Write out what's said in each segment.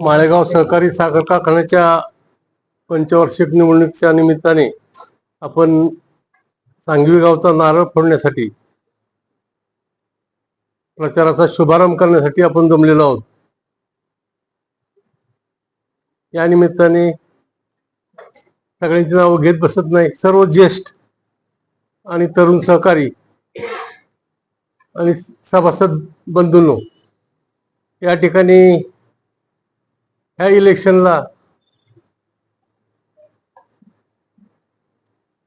माळेगाव सहकारी साखर कारखान्याच्या पंचवार्षिक निवडणुकीच्या निमित्ताने आपण सांगवी गावचा नारळ फोडण्यासाठी प्रचाराचा शुभारंभ करण्यासाठी आपण जमलेलो आहोत. या निमित्ताने सगळ्यांची नावं घेत बसत नाही सर्व ज्येष्ठ आणि तरुण सहकारी आणि सभासद बंधूंनो या ठिकाणी ह्या इलेक्शनला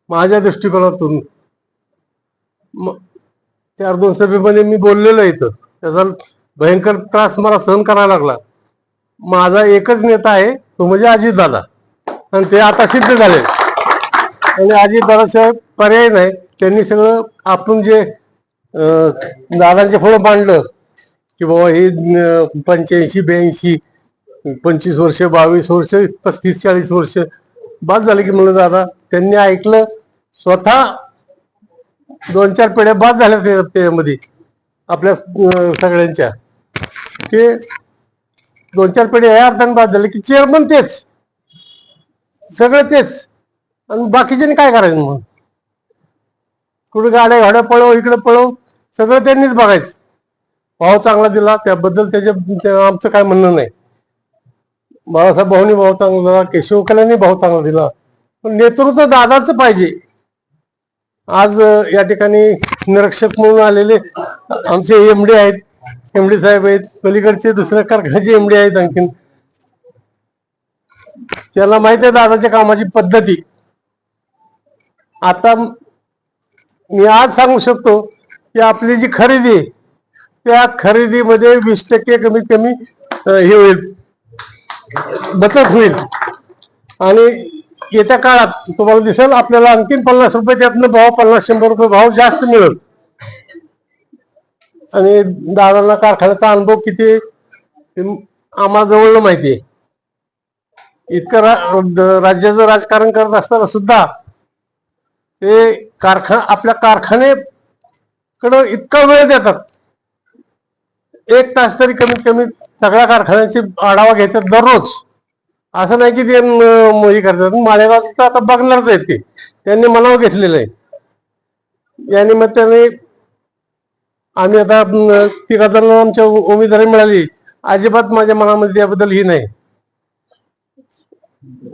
माझ्या दृष्टिकोनातून चार दोन सभेमध्ये मी बोललेलो इथं. त्याचा भयंकर त्रास मला सहन करायला लागला. माझा एकच नेता आहे तो म्हणजे अजितदादा. आणि ते आता सिद्ध झाले. आणि अजितदादाशिवाय पर्याय नाही. त्यांनी सगळं आपण जे दादांचे फळं मांडलं की बाबा हे पंच्याऐंशी ब्याऐंशी पंचवीस वर्ष बावीस वर्ष पस्तीस चाळीस वर्ष. बाद झाले की म्हणलं दादा त्यांनी ऐकलं स्वतः दोन चार पिढ्या बाद झाल्या त्याच्यामध्ये आपल्या सगळ्यांच्या. ते दोन चार पिढ्या या अर्थाने बाद झाले की चेअरमन तेच. सगळं तेच. आणि बाकीच्यांनी काय करायचं मग? कुठे गाड्या घाड्या पळव इकडे पळव सगळं त्यांनीच बघायचं. भाव चांगला दिला त्याबद्दल त्याच्या आमचं काय म्हणणं नाही. बाळासाहेब भाऊनी भाव चांगला दिला केशव कल्याणी भाव चांगला दिला. पण नेतृत्व दादाच पाहिजे. आज या ठिकाणी निरीक्षक म्हणून आलेले आमचे एमडी आहेत. एमडी साहेब आहेत. पलीकडचे दुसऱ्या कारखान्याचे एमडी आहेत आणखीन. त्याला माहीत आहे दादाच्या कामाची पद्धती. आता मी आज सांगू शकतो की आपली जी खरेदी आहे त्या खरेदीमध्ये वीस टक्के कमीत कमी हे होईल. बचत होईल. आणि येत्या काळात तुम्हाला दिसेल आपल्याला आणखीन पन्नास रुपये त्यातनं भाव पन्नास शंभर रुपये भाव जास्त मिळेल. आणि दादांना कारखान्याचा अनुभव किती आम्हाला जवळनं माहिती आहे. इतकं रा- राज्याचं राजकारण करत असताना सुद्धा ते कारखा आपल्या कारखान्याकडं इतका वेळ देतात. एक तास तरी कमीत कमी सगळ्या कारखान्याची आढावा घ्यायचा दररोज. असं नाही की ते हे करतात. मालेगाव तर आता बघणारच आहेत ते. त्यांनी मनावर घेतलेलं आहे. या निमित्ताने आम्ही आता तिघा जणांना आमच्या उमेदवारी मिळाली. अजिबात माझ्या मनामध्ये त्याबद्दल ही नाही.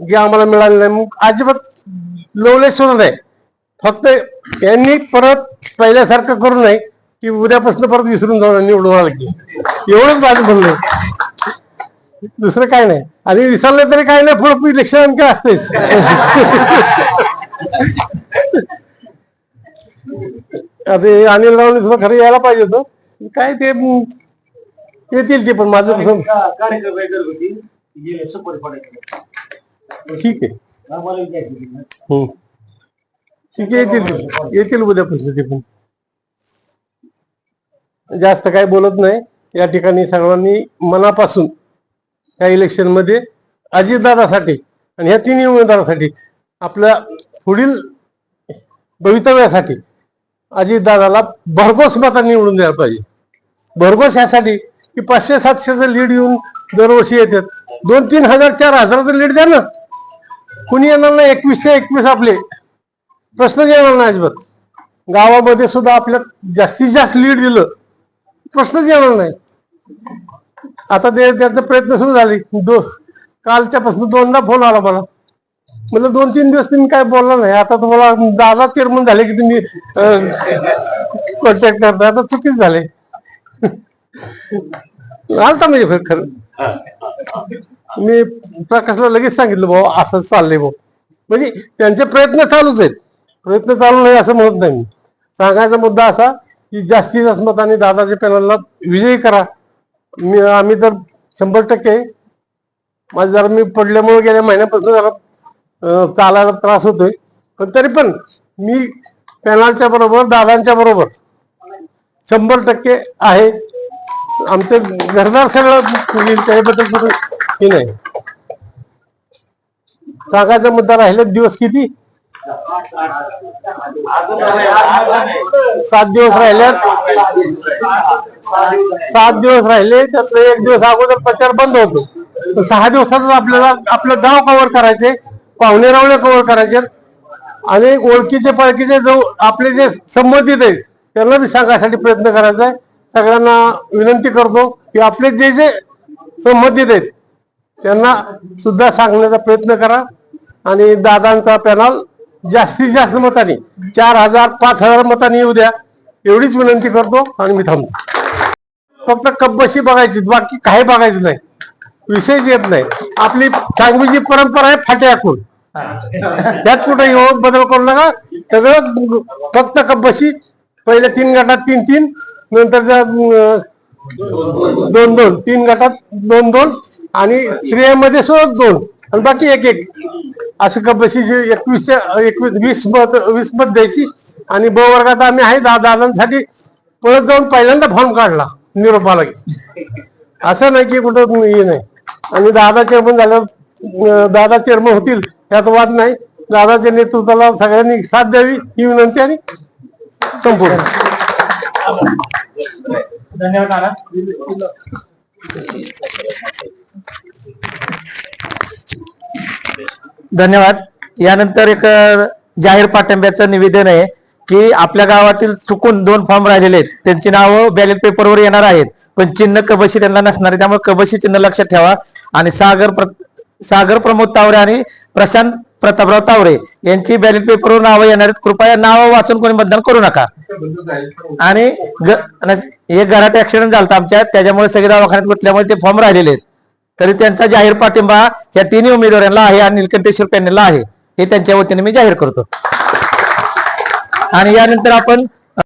की आम्हाला मिळाली नाही मग अजिबात लोले सुद्धा नाही. फक्त यांनी परत पहिल्यासारखं करू नये. की उद्यापासून परत विसरून जाऊ निवडून आलं की. एवढंच माझं म्हणणं आहे. दुसरं काय नाही. आणि विसरलं तरी काय नाही पुढे इलेक्शन आणखी असतेच हे अनिल रावने सुद्धा खरं यायला पाहिजे होतं. काय ते येतील ते पण माझं ठीक आहे. ठीक आहे येतील. येतील उद्यापासून ते पण. जास्त काय बोलत नाही. या ठिकाणी सर्वांनी मनापासून या इलेक्शनमध्ये अजितदादासाठी आणि ह्या तिन्ही उमेदवारासाठी आपल्या पुढील भवितव्यासाठी अजितदादाला भरघोस मता निवडून द्यायला पाहिजे. भरघोस यासाठी की पाचशे सातशेचं लीड येऊन दरवर्षी येतात. दोन तीन हजार चार हजाराचं लीड द्या ना. कुणी येणार नाही? एकवीसशे एकवीस आपले. प्रश्न येणार नाही अजिबात. गावामध्ये सुद्धा आपल्या जास्तीत जास्त लीड दिलं. प्रश्नच येणार नाही. आता ते त्याचा प्रयत्न सुरू झाले. दो कालच्यापासून दोनदा फोन आला मला. म्हटलं दोन तीन दिवस तुम्ही काय बोलला नाही. आता तुम्हाला दादा चेअरमन झाले की तुम्ही कॉन्टॅक्ट करता. आता चुकीच झाले. आलता म्हणजे खरं- खरं. मी प्रकाशला लगेच सांगितलं भाऊ असं चाललंय भाऊ. म्हणजे त्यांचे प्रयत्न चालूच आहेत. प्रयत्न चालू नाही असं म्हणत नाही मी. सांगायचा मुद्दा असा की जास्तीत जास्त मताने दादाच्या पॅनलला विजयी करा. मी आम्ही तर शंभर टक्के माझं जरा मी पडल्यामुळे गेल्या महिन्यापासून जरा चालायला त्रास होतोय. पण तरी पण मी पॅनलच्या बरोबर दादांच्या बरोबर शंभर टक्के आहे. आमचे घरदार सगळं त्याबद्दल कुठं हे नाही. सांगायचा मुद्दा राहिले दिवस किती? सात दिवस राहिल्यात सात दिवस राहिले त्यातले एक दिवस अगोदर प्रचार बंद होतो. तर सहा दिवसातच आपल्याला आपलं गाव कव्हर करायचे पाहुणे रावळे कव्हर करायचे. आणि ओळखीचे पळखीचे जो आपले जे संबंधित आहेत त्यांना बी सांगायसाठी प्रयत्न करायचा आहे. सगळ्यांना विनंती करतो की आपले जे जे संबंधित आहेत त्यांना सुद्धा सांगण्याचा प्रयत्न करा. आणि दादांचा पॅनल जास्तीत जास्त मताने. चार हजार पाच हजार मतांनी येऊ द्या. एवढीच विनंती करतो आणि मी थांबतो. फक्त कब्बशी बघायची बाकी काही बघायचं नाही. विषयच येत नाही. आपली सांगवीची परंपरा आहे फाट्याकून त्यात कुठे येऊन बदल करू नका. सगळं फक्त कब्बशी पहिल्या तीन गटात तीन तीन नंतर दोन दोन. तीन गटात दोन दोन आणि स्त्रियांमध्ये सुद्धा दोन. आणि बाकी एक एक. असं कबशीची एकवीस एकवीस वीस मत वीस मत द्यायची. आणि ब वर्गात आम्ही आहे दहा दादांसाठी परत जाऊन पहिल्यांदा फॉर्म काढला निरोपाला असं नाही की कुठं हे नाही. आणि दादा चेअरमन झाल्यावर दादा चेअरमन होतील यात वाद नाही. दादाच्या नेतृत्वाला सगळ्यांनी साथ द्यावी ही विनंती आणि संपूर्ण. धन्यवाद धन्यवाद. यानंतर एक जाहीर पाठिंब्याचं निवेदन आहे की आपल्या गावातील चुकून दोन फॉर्म राहिलेले आहेत. त्यांची नावं बॅलेट पेपरवर येणार आहेत. पण चिन्ह कबशी त्यांना नसणार आहे. त्यामुळे कबशी चिन्ह लक्षात ठेवा. आणि सागर प्र- सागर प्रमोद तावरे आणि प्रशांत प्रतापराव तावरे यांची बॅलेट पेपरवर नावं येणार आहेत. कृपया नावं वाचून कोणी मतदान करू नका. आणि ग- हे घरात ऍक्सिडेंट झाला आमच्या त्याच्यामुळे सगळे दवाखान्यात गुंतल्यामुळे ते फॉर्म राहिलेले आहेत. तरी त्यांचा जाहीर पाठिंबा या तिन्ही उमेदवारांना आहे आणि निलकंठेश्वर पॅनलला आहे. हे त्यांच्या वतीने मी जाहीर करतो. आणि यानंतर आपण